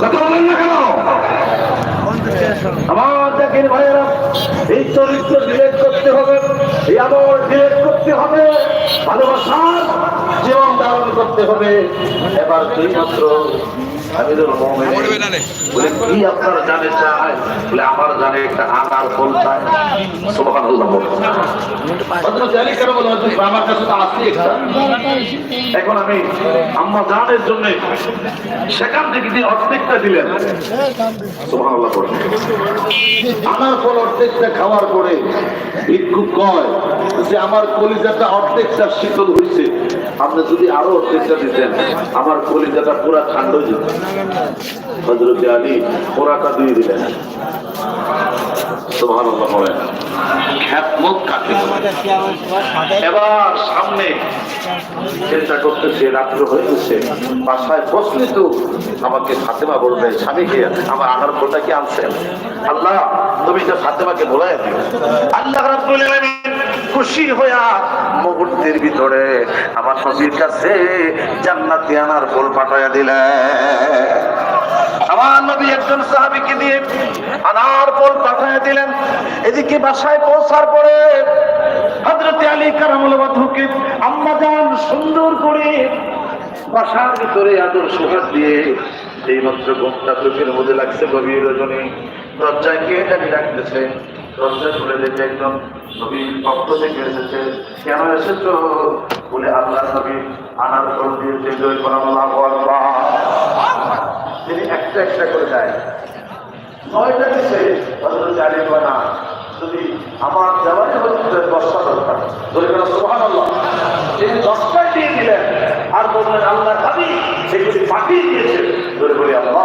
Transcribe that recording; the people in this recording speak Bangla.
কথা বলেন না কেন? আমার দেখেন ভাইয়েরা হবে এই আদর ডিলেট করতে হবে ভালোবাসার করতে হবে। এবার দুই মাত্র বলে কি আপনার জানে চায়? বলে আমার জানে একটা আনার ফল চায়। কারাম আমার কাছে তো এখন আমি আম্মা জানের জন্য সেখান থেকে দিয়ে অর্ধেকটা দিলেন বলুন আনার ফল অর্ধেকটা খাওয়ার পরে ভিক্ষুক কয় যে আমার কলিজাটা অর্ধেকটা শীতল হয়েছে আপনি যদি আরও অর্ধেকটা দিতেন, আমার কলিজাটা পুরা হয়ে যেত। হজরত আলী পোড়াটা দিয়ে দিলেন। এবার সামনে বাসায় আমাকে বলবে আমার কি আনছেন? আল্লাহ, তুমি তো ফাতেমাকে বলাই আল্লাহ খুশি হইয়া মুহূর্তের ভিতরে আমার নবীর কাছে জান্নাতি আনার ফুল পাঠাইয়া দিলেন। আমার নবী একজন সাহাবীকে দিয়ে আনার ফল পাঠিয়ে দিলেন। এদিকে বাসায় পৌঁছার পরে হযরত আলী কারামুল বাধুকে আম্মা জান সুন্দর করে বাসার ভিতরে আদর সোহাগ দিয়ে এই মাত্র ঘুমটা চোখের মধ্যে লাগছে গভীর রজনী। দরজায় কে ডাকি ডাকতেছে। দরজা খুলে দেখে একদম নবীর পক্ষ থেকে এসেছে, কেন এসেছ? বলে আল্লাহ নবী আনার ফল দিয়েছে জয় তিনি একটা একটা করে দেয় নয়টা দিছে হজরত আলী বানা যদি আমার দেওয়ালে হচ্ছে দশটা দরকার। গেল সোহান তিনি দশটাই দিয়ে দিলেন, আর বললেন আল্লাহ খাবি সেগুলি পাঠিয়ে দিয়েছে ধরে বলি, আল্লাহ